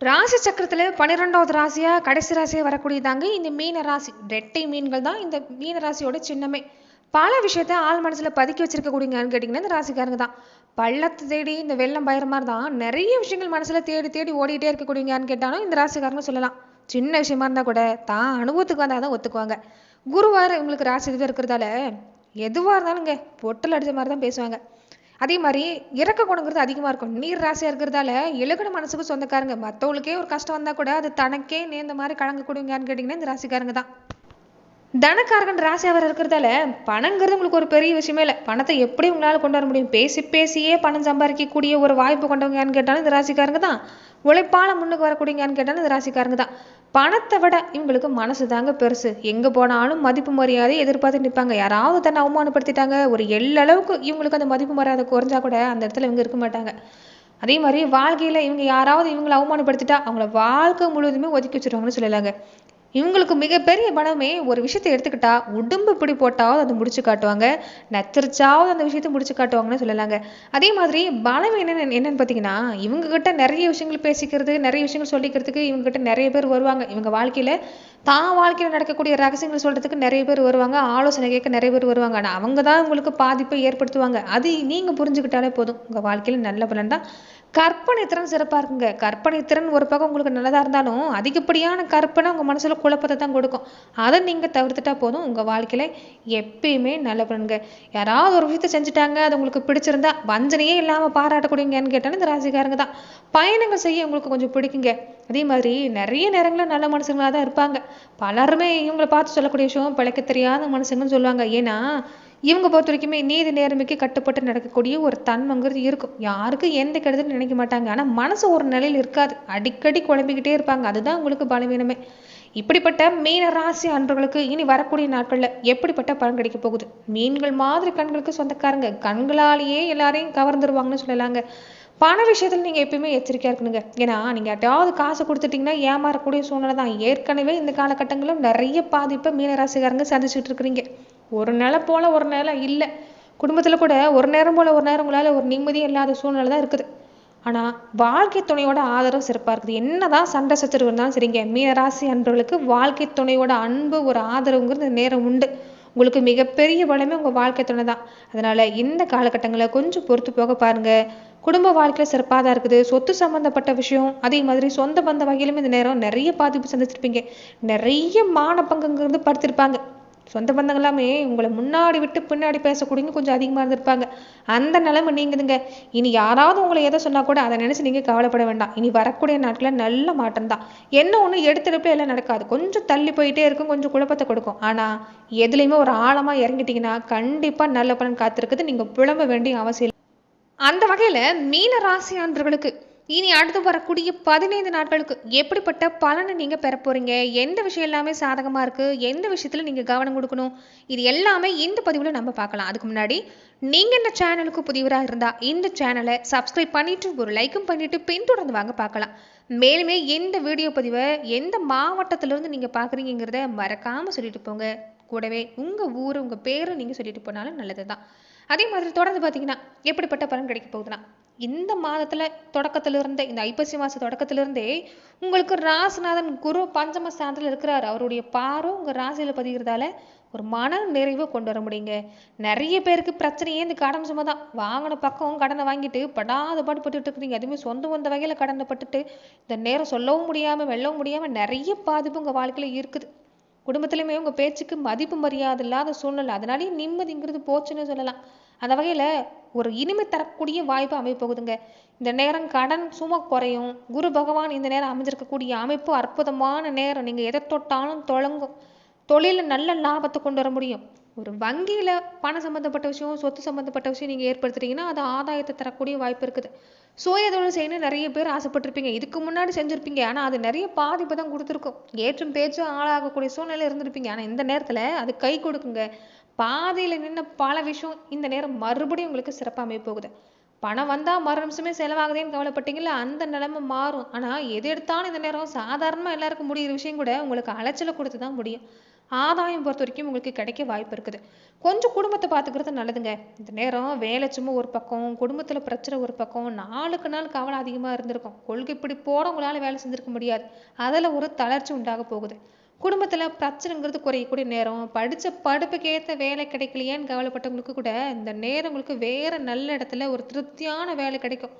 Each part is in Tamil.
ராசி சக்கரத்தில் பன்னிரெண்டாவது ராசியாக கடைசி ராசியாக வரக்கூடியதாங்க இந்த மீன ராசி. ரெட்டை மீன்கள் தான் இந்த மீன ராசியோட சின்னமே. பல விஷயத்த ஆள் மனசில் பதுக்கி வச்சிருக்கக்கூடியங்கன்னு கேட்டிங்கன்னா இந்த ராசிக்காரங்க தான். பள்ளத்தை தேடி இந்த வெள்ளம் பயிர மாதிரி தான் நிறைய விஷயங்கள் மனசில் தேடி தேடி ஓடிட்டே இருக்கக்கூடியங்கன்னு கேட்டாலும் இந்த ராசிக்காரங்க சொல்லலாம். சின்ன விஷயமா இருந்தால் கூட தான் அனுபவத்துக்கு வந்தால் தான் ஒத்துக்குவாங்க. குருவார் இவங்களுக்கு ராசி இதுவாக இருக்கிறதால எதுவாக இருந்தாலுங்க பொட்டல் அடித்த மாதிரி தான் பேசுவாங்க. அதே மாதிரி இறக்க குணங்கிறது அதிகமாக இருக்கும். நீர் ராசியாக இருக்கிறதால எழுகின மனசுக்கு சொந்தக்காரங்க. மற்றவங்களுக்கே ஒரு கஷ்டம் வந்தால் கூட அது தனக்கே நேர்ந்த மாதிரி கலங்கக்கூடியங்கன்னு கேட்டிங்கன்னா இந்த ராசிக்காரங்க தான். தனக்காரகன் ராசி அவர் இருக்கிறதால பணங்கிறது உங்களுக்கு ஒரு பெரிய விஷயமே இல்லை. பணத்தை எப்படி உங்களால் கொண்டு வர முடியும்? பேசி பேசியே பணம் சம்பாதிக்கக்கூடிய ஒரு வாய்ப்பு கொண்டவங்கன்னு கேட்டாலும் இந்த ராசிக்காரங்க தான். உழைப்பால முன்னுக்கு வரக்கூடியங்கன்னு கேட்டாலும் இந்த ராசிக்காரங்க தான். பணத்தை விட இவங்களுக்கு மனசு தாங்க பெருசு. எங்கே போனாலும் மதிப்பு மரியாதை எதிர்பார்த்து நிற்பாங்க யாராவது தன்னை அவமானப்படுத்திட்டாங்க ஒரு எல்லளவுக்கு இவங்களுக்கு அந்த மதிப்பு மரியாதை குறைஞ்சா கூட அந்த இடத்துல இவங்க இருக்க மாட்டாங்க. அதே மாதிரி வாழ்க்கையில் இவங்க யாராவது இவங்களை அவமானப்படுத்திட்டா அவங்கள வாழ்க்கை முழுவதுமே ஒதுக்கி வச்சிருவாங்கன்னு சொல்லலாங்க. இவங்களுக்கு மிகப்பெரிய பணமே ஒரு விஷயத்தை எடுத்துக்கிட்டா உடம்பு பிடி போட்டாவது அதை முடிச்சு காட்டுவாங்க. நச்சரிச்சாவது அந்த விஷயத்தை முடிச்சு காட்டுவாங்கன்னு சொல்லலாங்க. அதே மாதிரி பலம் என்னன்னு என்னன்னு பார்த்தீங்கன்னா இவங்க கிட்ட நிறைய விஷயங்கள் பேசிக்கிறது நிறைய விஷயங்கள் சொல்லிக்கிறதுக்கு இவங்க கிட்ட நிறைய பேர் வருவாங்க. இவங்க வாழ்க்கையில தான் வாழ்க்கையில் நடக்கக்கூடிய ரகசியங்கள் சொல்றதுக்கு நிறைய பேர் வருவாங்க. ஆலோசனை கேட்க நிறைய பேர் வருவாங்க. ஆனால் அவங்க தான் உங்களுக்கு பாதிப்பை ஏற்படுத்துவாங்க. அது நீங்க புரிஞ்சுக்கிட்டாலே போதும். உங்க வாழ்க்கையில நல்ல பலன் தான். கற்பனை திறன் சிறப்பாக இருக்குங்க. கற்பனை திறன் ஒரு பக்கம் உங்களுக்கு நல்லதாக இருந்தாலும் அதிகப்படியான கற்பனை உங்கள் மனசில் குழப்பத்தை தான் கொடுக்கும். அதை நீங்கள் தவிர்த்துட்டா போதும் உங்கள் வாழ்க்கையில் எப்பயுமே நல்ல பண்ணுங்க யாராவது ஒரு விஷயத்தை செஞ்சுட்டாங்க அது உங்களுக்கு பிடிச்சிருந்தா வஞ்சனையே இல்லாமல் பாராட்டக்கூடியங்கன்னு கேட்டாலும் இந்த ராசிக்காரங்க தான். பயணங்கள் செய்ய உங்களுக்கு கொஞ்சம் பிடிக்குங்க. அதே மாதிரி நிறைய நேரங்களில் நல்ல மனுஷங்களாக தான் இருப்பாங்க. பலருமே இவங்களை பார்த்து சொல்லக்கூடிய விஷயம் பிழைக்க தெரியாத மனுஷங்கன்னு சொல்லுவாங்க. ஏன்னா இவங்க பொறுத்த வரைக்குமே நீதி நேர்மைக்கு கட்டுப்பட்டு நடக்கக்கூடிய ஒரு தன்மைங்கிறது இருக்கும். யாருக்கும் எந்த கெடுதலும் நினைக்க மாட்டாங்க. ஆனால் மனசு ஒரு நிலையில் இருக்காது. அடிக்கடி குழம்பிக்கிட்டே இருப்பாங்க. அதுதான் உங்களுக்கு பலவீனமே. இப்படிப்பட்ட மீன ராசி அன்பர்களுக்கு இனி வரக்கூடிய நாட்களில் எப்படிப்பட்ட பலன் கிடைக்க போகுது? மீன்கள் மாதிரி கண்களுக்கு சொந்தக்காரங்க. கண்களாலேயே எல்லாரையும் கவர்ந்துருவாங்கன்னு சொல்லலாங்க. பண விஷயத்தில் நீங்கள் எப்பயுமே எச்சரிக்கையாக இருக்கணுங்க. ஏன்னா நீங்கள் யார்ட்டாவது காசு கொடுத்துட்டீங்கன்னா ஏமாறக்கூடிய சூழ்நிலை தான். ஏற்கனவே இந்த காலகட்டங்களும் நிறைய பாதிப்பை மீனராசிக்காரங்க சந்திச்சுட்டு இருக்கிறீங்க. ஒரு நிலை போல ஒரு நிலை இல்லை. குடும்பத்தில் கூட ஒரு நேரம் போல ஒரு நேரம் உங்களால் ஒரு நிம்மதியும் இல்லாத சூழ்நிலை தான் இருக்குது. ஆனால் வாழ்க்கை துணையோட ஆதரவு சிறப்பாக இருக்குது. என்ன தான் சண்டை சச்சரவு இருந்தாலும் சரிங்க மீனராசி அன்பர்களுக்கு வாழ்க்கை துணையோட அன்பு ஒரு ஆதரவுங்கிறது நேரம் உண்டு. உங்களுக்கு மிகப்பெரிய பலமே உங்கள் வாழ்க்கை துணை தான். அதனால் இந்த காலகட்டங்களில் கொஞ்சம் பொறுத்து போக பாருங்கள் குடும்ப வாழ்க்கையில் சிறப்பாக தான் இருக்குது. சொத்து சம்மந்தப்பட்ட விஷயம் அதே மாதிரி சொந்த பந்த வகையிலுமே இந்த நேரம் நிறைய பாதிப்பு சந்திச்சிருப்பீங்க. நிறைய மான பங்குங்கிறது படுத்திருப்பாங்க. சொந்த பந்தங்கள் எல்லாமே உங்களை முன்னாடி விட்டு பின்னாடி பேசக்கூடியவங்க கொஞ்சம் அதிகமாக இருந்திருப்பாங்க. அந்த நிலைமை நீங்குதுங்க. இனி யாராவது உங்களை எதை சொன்னால் கூட அதை நினச்சி நீங்கள் கவலைப்பட வேண்டாம். இனி வரக்கூடிய நாட்டில் நல்ல மாற்றம் தான். என்ன ஒன்று எடுத்தெடுப்பில் எல்லாம் நடக்காது. கொஞ்சம் தள்ளி போயிட்டே இருக்கும் கொஞ்சம் குழப்பத்தை கொடுக்கும். ஆனால் எதுலேயுமே ஒரு ஆழமாக இறங்கிட்டீங்கன்னா கண்டிப்பாக நல்ல பலன் காத்திருக்குது. நீங்கள் புலம்ப வேண்டிய அவசியம் இல்லை. அந்த வகையில் மீன ராசி அன்பர்களுக்கு இனி அடுத்து வரக்கூடிய பதினைந்து நாட்களுக்கு எப்படிப்பட்ட பலனை நீங்கள் பெற போறீங்க? எந்த விஷயம் எல்லாமே சாதகமாக இருக்குது எந்த விஷயத்தில் நீங்கள் கவனம் கொடுக்கணும்? இது எல்லாமே இந்த பதிவில் நம்ம பார்க்கலாம். அதுக்கு முன்னாடி நீங்கள் இந்த சேனலுக்கு புதியவராக இருந்தால் இந்த சேனலை சப்ஸ்கிரைப் பண்ணிட்டு ஒரு லைக்கும் பண்ணிட்டு பின்தொடர்ந்து வாங்க பார்க்கலாம். மேலுமே எந்த வீடியோ பதிவை எந்த மாவட்டத்திலிருந்து நீங்கள் பார்க்குறீங்கிறத மறக்காமல் சொல்லிட்டு போங்க. கூடவே உங்கள் ஊர் உங்கள் பேரை நீங்கள் சொல்லிட்டு போனாலும் நல்லது தான் அதே மாதிரி தொடர்ந்து பார்த்தீங்கன்னா எப்படிப்பட்ட பலன் கிடைக்க போகுதுன்னா இந்த மாதத்தில் தொடக்கத்திலிருந்தே இந்த ஐப்பசி மாத தொடக்கத்திலிருந்தே உங்களுக்கு ராசிநாதன் குரு பஞ்சம ஸ்தானத்தில் இருக்கிறார். அவருடைய பாரம் உங்கள் ராசியில் பதிகிறதால ஒரு மன நிறைவை கொண்டு வர முடியுங்க. நிறைய பேருக்கு பிரச்சனையே இந்த கடன் சும்மா தான். வாங்கின பக்கம் கடனை வாங்கிட்டு படாத பாடுபட்டுட்டு இருக்கிறீங்க. அதுவுமே சொந்த வந்த வகையில் கடனை பட்டுட்டு இந்த நேரம் சொல்லவும் முடியாமல் வெல்லவும் முடியாமல் நிறைய பாதிப்பு உங்கள் வாழ்க்கையில் இருக்குது. குடும்பத்திலையுமே உங்கள் பேச்சுக்கு மதிப்பு மரியாதை இல்லாத சூழ்நிலை. அதனாலேயே நிம்மதிங்கிறது போச்சுன்னு சொல்லலாம். அந்த வகையில் ஒரு இனிமை தரக்கூடிய வாய்ப்பு அமைப்போகுதுங்க இந்த நேரம் கடன் சும குறையும். குரு பகவான் இந்த நேரம் அமைஞ்சிருக்கக்கூடிய அமைப்பு அற்புதமான நேரம். நீங்கள் எதை தொட்டாலும் தொடங்கும் தொழிலில் நல்ல லாபத்தை கொண்டு வர முடியும். ஒரு வங்கியில் பணம் சம்மந்தப்பட்ட விஷயம் சொத்து சம்மந்தப்பட்ட விஷயம் நீங்கள் ஏற்படுத்துறீங்கன்னா அது ஆதாயத்தை தரக்கூடிய வாய்ப்பு இருக்குது. சுய தொழில் செய்யணும் நிறைய பேர் ஆசைப்பட்டிருப்பீங்க. இதுக்கு முன்னாடி செஞ்சுருப்பீங்க. ஆனால் அது நிறைய பாதிப்பு தான் கொடுத்துருக்கும். ஏற்றும் பேச்சும் ஆளாகக்கூடிய சூழ்நிலை இருந்திருப்பீங்க. ஆனால் இந்த நேரத்தில் அது கை கொடுக்குங்க. பாதையில் நின்ன பல விஷயம் இந்த நேரம் மறுபடியும் உங்களுக்கு சிறப்பாக அமைய போகுது. பணம் வந்தால் மறு நிமிஷமே செலவாகுதேன்னு கவலைப்பட்டீங்களா அந்த நிலைமை மாறும். ஆனால் எது எடுத்தாலும் இந்த நேரம் சாதாரணமாக எல்லாருக்கும் முடிகிற விஷயம் கூட உங்களுக்கு அலைச்சலை கொடுத்து தான் முடியும். ஆதாயம் பொறுத்த வரைக்கும் உங்களுக்கு கிடைக்க வாய்ப்பு இருக்குது. கொஞ்சம் குடும்பத்தை பார்த்துக்கிறது நல்லதுங்க. இந்த நேரம் வேலை சும்மா ஒரு பக்கம் குடும்பத்தில் பிரச்சனை ஒரு பக்கம் நாளுக்கு நாள் கவலை அதிகமாக இருந்திருக்கும். கொள்கை இப்படி போட உங்களால் வேலை செஞ்சுருக்க முடியாது. அதில் ஒரு தளர்ச்சி உண்டாக போகுது. குடும்பத்தில் பிரச்சனைங்கிறது குறையக்கூடிய நேரம். படித்த படிப்புக்கு ஏற்ற வேலை கிடைக்கலையேன்னு கவலைப்பட்டவங்களுக்கு கூட இந்த நேரம் உங்களுக்கு வேறு நல்ல இடத்துல ஒரு திருப்தியான வேலை கிடைக்கும்.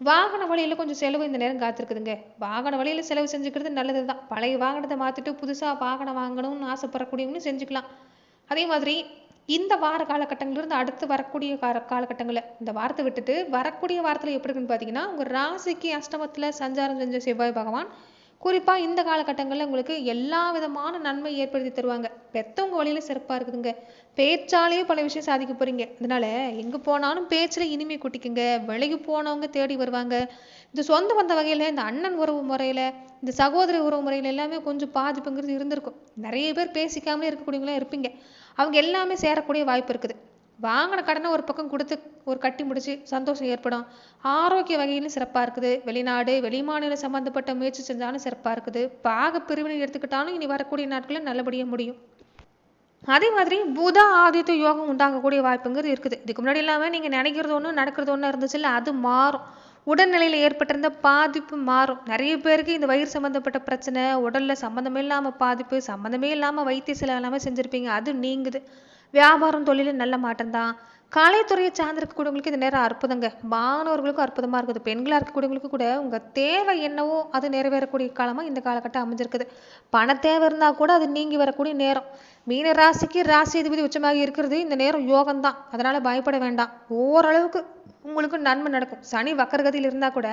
வாகன வழியில் கொஞ்சம் செலவு இந்த நேரம் காத்திருக்குதுங்க. வாகன வழியில் செலவு செஞ்சுக்கிறது நல்லது தான் பழைய வாகனத்தை மாற்றிட்டு புதுசாக வாகனம் வாங்கணும்னு ஆசைப்படக்கூடியவங்களும் செஞ்சுக்கலாம். அதே மாதிரி இந்த வார காலகட்டங்கள்லேருந்து அடுத்து வரக்கூடிய கால காலகட்டங்களில் இந்த வாரத்தை விட்டுட்டு வரக்கூடிய வாரத்தில் எப்படி இருக்குன்னு பார்த்தீங்கன்னா உங்கள் ராசிக்கு அஷ்டமத்தில் சஞ்சாரம் செஞ்ச செவ்வாய் பகவான் குறிப்பாக இந்த காலகட்டங்களில் உங்களுக்கு எல்லா விதமான நன்மை ஏற்படுத்தி தருவாங்க. பெற்றவங்க வழியில் சிறப்பாக இருக்குதுங்க. பேச்சாலேயே பல விஷயம் சாதிக்க போகிறீங்க அதனால எங்கே போனாலும் பேச்சில் இனிமை கூட்டிக்குங்க. விலகி போனவங்க தேடி வருவாங்க. இந்த சொந்த வந்த வகையில் இந்த அண்ணன் உறவு முறையில் இந்த சகோதரி உறவு முறையில் எல்லாமே கொஞ்சம் பாதிப்புங்கிறது இருந்திருக்கும். நிறைய பேர் பேசிக்காமலே இருக்கக்கூடியவங்களாம் இருப்பீங்க. அவங்க எல்லாமே சேரக்கூடிய வாய்ப்பு இருக்குது. வாங்கின கடனை ஒரு பக்கம் கொடுத்து ஒரு கட்டி முடிச்சு சந்தோஷம் ஏற்படும். ஆரோக்கிய வகையிலும் சிறப்பாக இருக்குது. வெளிநாடு வெளிமாநில சம்மந்தப்பட்ட முயற்சி செஞ்சாலும் சிறப்பாக இருக்குது. பாக பிரிவினை எடுத்துக்கிட்டாலும் இனி வரக்கூடிய நாட்களில் நல்லபடியாக முடியும். அதே மாதிரி புத ஆதித்த யோகம் உண்டாகக்கூடிய வாய்ப்புங்கிறது இருக்குது. இதுக்கு முன்னாடி இல்லாமல் நீங்கள் நினைக்கிறது ஒன்று நடக்கிறது ஒன்று இருந்துச்சு இல்லை அது மாறும். உடல்நிலையில் ஏற்பட்டிருந்த பாதிப்பு மாறும். நிறைய பேருக்கு இந்த வயிறு சம்மந்தப்பட்ட பிரச்சனை உடலில் சம்மந்தமே இல்லாமல் பாதிப்பு சம்மந்தமே இல்லாமல் வைத்திய செலவு இல்லாமல் செஞ்சுருப்பீங்க. அது நீங்குது. வியாபாரம் தொழில் நல்ல மாற்றம் தான். கலைத்துறையை சார்ந்திருக்கக்கூடியவங்களுக்கு இந்த நேரம் அற்புதங்க. மாணவர்களுக்கும் அற்புதமாக இருக்குது. பெண்களாக இருக்கக்கூடியவங்களுக்கு கூட உங்கள் தேவை என்னவோ அது நிறைவேறக்கூடிய காலமாக இந்த காலகட்டம் அமைஞ்சிருக்குது. பண தேவை இருந்தால் கூட அது நீங்கி வரக்கூடிய நேரம். மீன ராசிக்கு ராசி அதிபதி உச்சமாக இருக்கிறது. இந்த நேரம் யோகம்தான் அதனால் பயப்பட வேண்டாம். ஓரளவுக்கு உங்களுக்கு நன்மை நடக்கும். சனி வக்கரகதியில் இருந்தால் கூட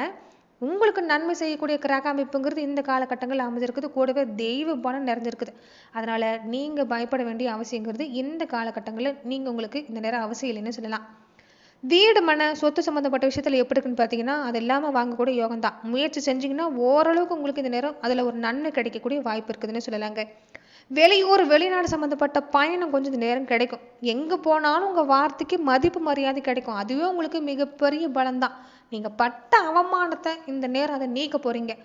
உங்களுக்கு நன்மை செய்யக்கூடிய கிரக அமைப்புங்கிறது இந்த காலகட்டங்களில் அமைஞ்சிருக்குது. கூடவே தெய்வ பலம் நிறைஞ்சிருக்குது. அதனால் நீங்கள் பயப்பட வேண்டிய அவசியங்கிறது இந்த காலகட்டங்களில் நீங்கள் உங்களுக்கு இந்த நேரம் அவசியம் இல்லைன்னு சொல்லலாம். வீடு மன சொத்து சம்மந்தப்பட்ட விஷயத்தில் எப்படி இருக்குன்னு பார்த்தீங்கன்னா அது இல்லாமல் வாங்கக்கூடிய யோகம் தான். முயற்சி செஞ்சீங்கன்னா ஓரளவுக்கு உங்களுக்கு இந்த நேரம் அதில் ஒரு நன்மை கிடைக்கக்கூடிய வாய்ப்பு இருக்குதுன்னு சொல்லலாங்க. வெளியூர் வெளிநாடு சம்மந்தப்பட்ட பயணம் கொஞ்சம் இந்த நேரம் கிடைக்கும். எங்கே போனாலும் உங்கள் வார்த்தைக்கு மதிப்பு மரியாதை கிடைக்கும். அதுவே உங்களுக்கு மிகப்பெரிய பலம் தான். நீங்கள் பட்ட அவமானத்தை இந்த நேரம் அதை நீக்க போகிறீங்க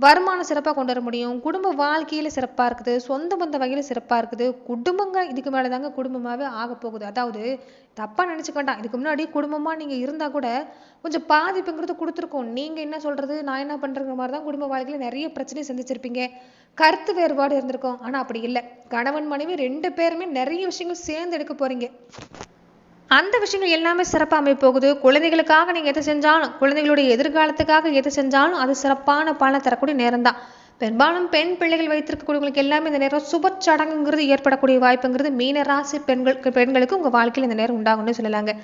வருமானம் சிறப்பாக கொண்டு வர முடியும். குடும்ப வாழ்க்கையில் சிறப்பாக இருக்குது. சொந்த பந்த வகையில் சிறப்பாக இருக்குது. குடும்பங்க இதுக்கு மேலே தாங்க குடும்பமாகவே ஆக போகுது. அதாவது தப்பாக நினச்சிக்க வேண்டாம். இதுக்கு முன்னாடி குடும்பமாக நீங்கள் இருந்தால் கூட கொஞ்சம் பாதிப்புங்கிறது கொடுத்துருக்கோம். நீங்கள் என்ன சொல்கிறது நான் என்ன பண்ணுறங்கிற மாதிரி தான் குடும்ப வாழ்க்கையில் நிறைய பிரச்சனையை சந்திச்சிருப்பீங்க. கருத்து வேறுபாடு இருந்திருக்கும். ஆனால் அப்படி இல்லை. கணவன் மனைவி ரெண்டு பேருமே நிறைய விஷயங்கள் சேர்ந்து எடுக்க போகிறீங்க அந்த விஷயங்கள் எல்லாமே சிறப்பாக அமைய போகுது குழந்தைகளுக்காக நீங்கள் எதை செஞ்சாலும் குழந்தைகளுடைய எதிர்காலத்துக்காக எது செஞ்சாலும் அது சிறப்பான பலனை தரக்கூடிய நேரம் தான் பெரும்பாலும் பெண் பிள்ளைகள் வைத்திருக்கக்கூடியவங்களுக்கு எல்லாமே இந்த நேரம் சுப சடங்குங்கிறது ஏற்படக்கூடிய வாய்ப்புங்கிறது மீன ராசி பெண்கள் பெண்களுக்கு உங்கள் வாழ்க்கையில் இந்த நேரம் உண்டாகும்னு சொல்லலாங்க.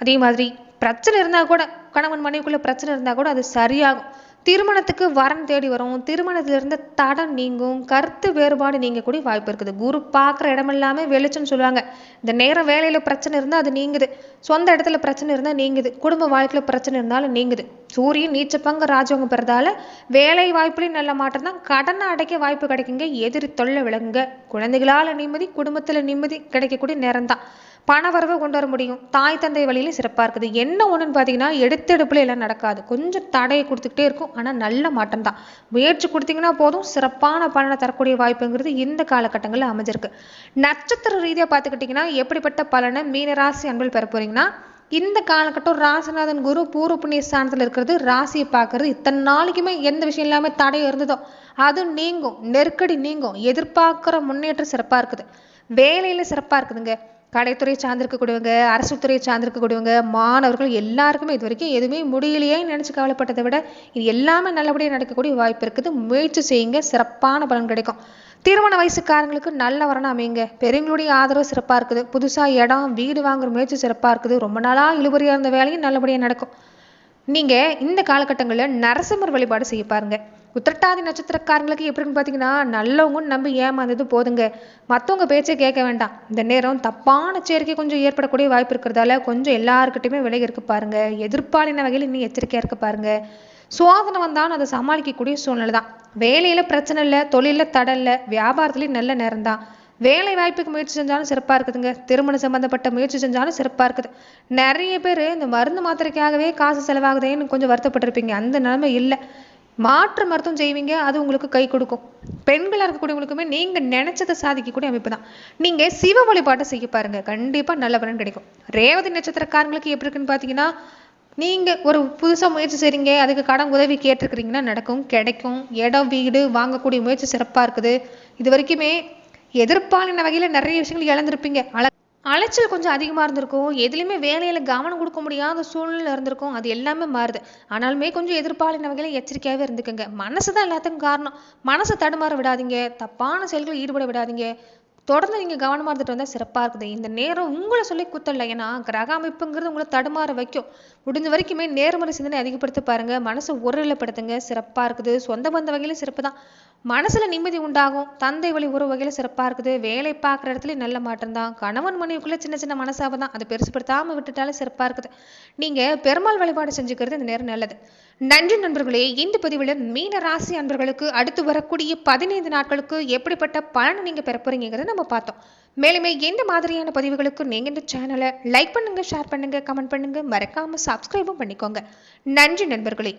அதே மாதிரி பிரச்சனை இருந்தால் கூட கணவன் மனைவிக்குள்ள பிரச்சனை இருந்தால் கூட அது சரியாகும். திருமணத்துக்கு வரன் தேடி வரும். திருமணத்திலிருந்து தடம் நீங்கும். கருத்து வேறுபாடு நீங்கக்கூடிய வாய்ப்பு இருக்குது. குரு பார்க்குற இடமெல்லாமே வெளிச்சம்னு சொல்லுவாங்க. இந்த நேரம் வேலையில் பிரச்சனை இருந்தால் அது நீங்குது. சொந்த இடத்துல பிரச்சனை இருந்தால் நீங்குது. குடும்ப வாழ்க்கையில் பிரச்சனை இருந்தாலும் நீங்குது. சூரியன் நீச்சப்பங்க ராஜவங்க பெறதால வேலை வாய்ப்புலையும் நல்ல மாற்றம் தான். கடனை அடைக்க வாய்ப்பு கிடைக்குங்க. எதிரி தொல்லை விளங்குங்க. குழந்தைகளால் நிம்மதி குடும்பத்தில் நிம்மதி கிடைக்கக்கூடிய நேரம் தான். பணவரவை கொண்டு வர முடியும். தாய் தந்தை வழியில சிறப்பாக இருக்குது. என்ன ஒன்றுன்னு பார்த்தீங்கன்னா எடுத்தெடுப்பில் எல்லாம் நடக்காது. கொஞ்சம் தடையை கொடுத்துக்கிட்டே இருக்கும். ஆனால் நல்ல மாற்றம் தான். முயற்சி கொடுத்தீங்கன்னா போதும். சிறப்பான பலனை தரக்கூடிய வாய்ப்புங்கிறது இந்த காலகட்டங்களில் அமைஞ்சிருக்கு. நட்சத்திர ரீதியாக பார்த்துக்கிட்டிங்கன்னா எப்படிப்பட்ட பலனை மீனராசி அன்பில் பெற போறீங்கன்னா இந்த காலகட்டம் ராசிநாதன் குரு பூர்வ புண்ணிய ஸ்தானத்தில் இருக்கிறது ராசியை பார்க்கறது இத்தனை நாளைக்குமே எந்த விஷயம் இல்லாமல் தடை இருந்ததோ அது நீங்கும். நெருக்கடி நீங்கும். எதிர்பார்க்குற முன்னேற்றம் சிறப்பாக இருக்குது. வேலையில் சிறப்பாக இருக்குதுங்க. கடைத்துறை சார்ந்திருக்கக்கூடியவங்க அரசு துறையை சார்ந்திருக்கக்கூடியவங்க மாணவர்கள் எல்லாருக்குமே இது வரைக்கும் எதுவுமே முடியலையே நினச்சி கவலைப்பட்டதை விட இது எல்லாமே நல்லபடியாக நடக்கக்கூடிய வாய்ப்பு இருக்குது. முயற்சி செய்யுங்க. சிறப்பான பலன் கிடைக்கும். திருமண வயசுக்காரங்களுக்கு நல்ல வரணும் அமைங்க பெரியவங்களுடைய ஆதரவு சிறப்பாக இருக்குது. புதுசாக இடம் வீடு வாங்குற முயற்சி சிறப்பாக இருக்குது. ரொம்ப நாளாக இழுபறியாக இருந்த வேலையும் நல்லபடியாக நடக்கும். நீங்கள் இந்த காலகட்டங்களில் நரசிம்மர் வழிபாடு செய்ய பாருங்கள் உத்திரட்டாதி நட்சத்திரக்காரங்களுக்கு எப்படின்னு பார்த்தீங்கன்னா நல்லவங்கன்னு நம்பி ஏமாந்தது போதுங்க. மற்றவங்க பேச்சை கேட்க வேண்டாம். இந்த நேரம் தப்பான சேர்க்கை கொஞ்சம் ஏற்படக்கூடிய வாய்ப்பு இருக்கிறதால கொஞ்சம் எல்லாருக்கிட்டையுமே விலகி இருக்க பாருங்க. எதிர்ப்பாளின வகையில் இன்னும் எச்சரிக்கையாக இருக்க பாருங்க. சோதனை வந்தாலும் அதை சமாளிக்கக்கூடிய சூழ்நிலை தான். வேலையில் பிரச்சனை இல்லை தொழிலில் தடை இல்லை வியாபாரத்துலேயும் நல்ல நேரம் தான். வேலை வாய்ப்புக்கு முயற்சி செஞ்சாலும் சிறப்பாக இருக்குதுங்க. திருமணம் சம்மந்தப்பட்ட முயற்சி செஞ்சாலும் சிறப்பாக இருக்குது. நிறைய பேர் இந்த மருந்து மாத்திரைக்காகவே காசு செலவாகுதேன்னு கொஞ்சம் வருத்தப்பட்டிருப்பீங்க. அந்த நிலைமை இல்லை. மாற்று மருத்துவம் செய்வீங்க அது உங்களுக்கு கை கொடுக்கும். பெண்களாக இருக்கக்கூடியவங்களுக்குமே நீங்கள் நினைச்சதை சாதிக்கக்கூடிய அமைப்பு தான் நீங்கள் சிவ வழிபாட்டை செய்ய பாருங்க கண்டிப்பாக நல்ல பலன் கிடைக்கும். ரேவதி நட்சத்திரக்காரங்களுக்கு எப்படி இருக்குன்னு பார்த்தீங்கன்னா நீங்கள் ஒரு புதுசாக முயற்சி செய்கிறீங்க அதுக்கு கடன் உதவி கேட்டிருக்கிறீங்கன்னா நடக்கும் கிடைக்கும். இடம் வீடு வாங்கக்கூடிய முயற்சி சிறப்பாக இருக்குது. இது வரைக்குமே எதிர்பாலின வகையில் நிறைய விஷயங்கள் இழந்திருப்பீங்க. அழ அலைச்சல் கொஞ்சம் அதிகமாக இருந்திருக்கும். எதுலேயுமே வேலையில் கவனம் கொடுக்க முடியாத சூழ்நிலை இருந்திருக்கும். அது எல்லாமே மாறுது. ஆனாலுமே கொஞ்சம் எதிர்பாலின வகையில் எச்சரிக்கையாகவே இருந்துக்குங்க. மனசு தான் எல்லாத்துக்கும் காரணம். மனசை தடுமாற விடாதீங்க. தப்பான செயல்களில் ஈடுபட விடாதீங்க. தொடர்ந்து நீங்கள் கவனமாக இருந்துட்டு வந்தால் சிறப்பாக இருக்குது. இந்த நேரம் உங்களை சொல்லி குத்தல. ஏன்னா கிரக அமைப்புங்கிறது உங்களை தடுமாற வைக்கும். முடிஞ்ச வரைக்குமே நேர்மறை சிந்தனை அதிகப்படுத்த பாருங்க. மனசை ஒருநிலைப்படுத்துங்க. சிறப்பாக இருக்குது. சொந்த பந்த வகையில சிறப்பு தான். மனசுல நிம்மதி உண்டாகும். தந்தை வழி உறவு வகையில் சிறப்பாக இருக்குது. வேலை பார்க்குற இடத்துல நல்ல மாற்றம் தான். கணவன் மனைவிக்குள்ளே சின்ன சின்ன மனசாவை தான். அதை பெருசுப்படுத்தாமல் விட்டுட்டாலே சிறப்பாக இருக்குது. நீங்கள் பெருமாள் வழிபாடு செஞ்சுக்கிறது இந்த நேரம் நல்லது. நன்றி நண்பர்களே இந்த பதிவில் மீன ராசி அன்பர்களுக்கு அடுத்து வரக்கூடிய பதினைந்து நாட்களுக்கு எப்படிப்பட்ட பலனை நீங்கள் பெற போறீங்கிறத நம்ம பார்த்தோம். மேலுமே எந்த மாதிரியான பதிவுகளுக்கு நீங்கள் இந்த சேனலை லைக் பண்ணுங்க ஷேர் பண்ணுங்க கமெண்ட் பண்ணுங்க மறக்காம சப்ஸ்கிரைபும் பண்ணிக்கோங்க. நன்றி நண்பர்களே.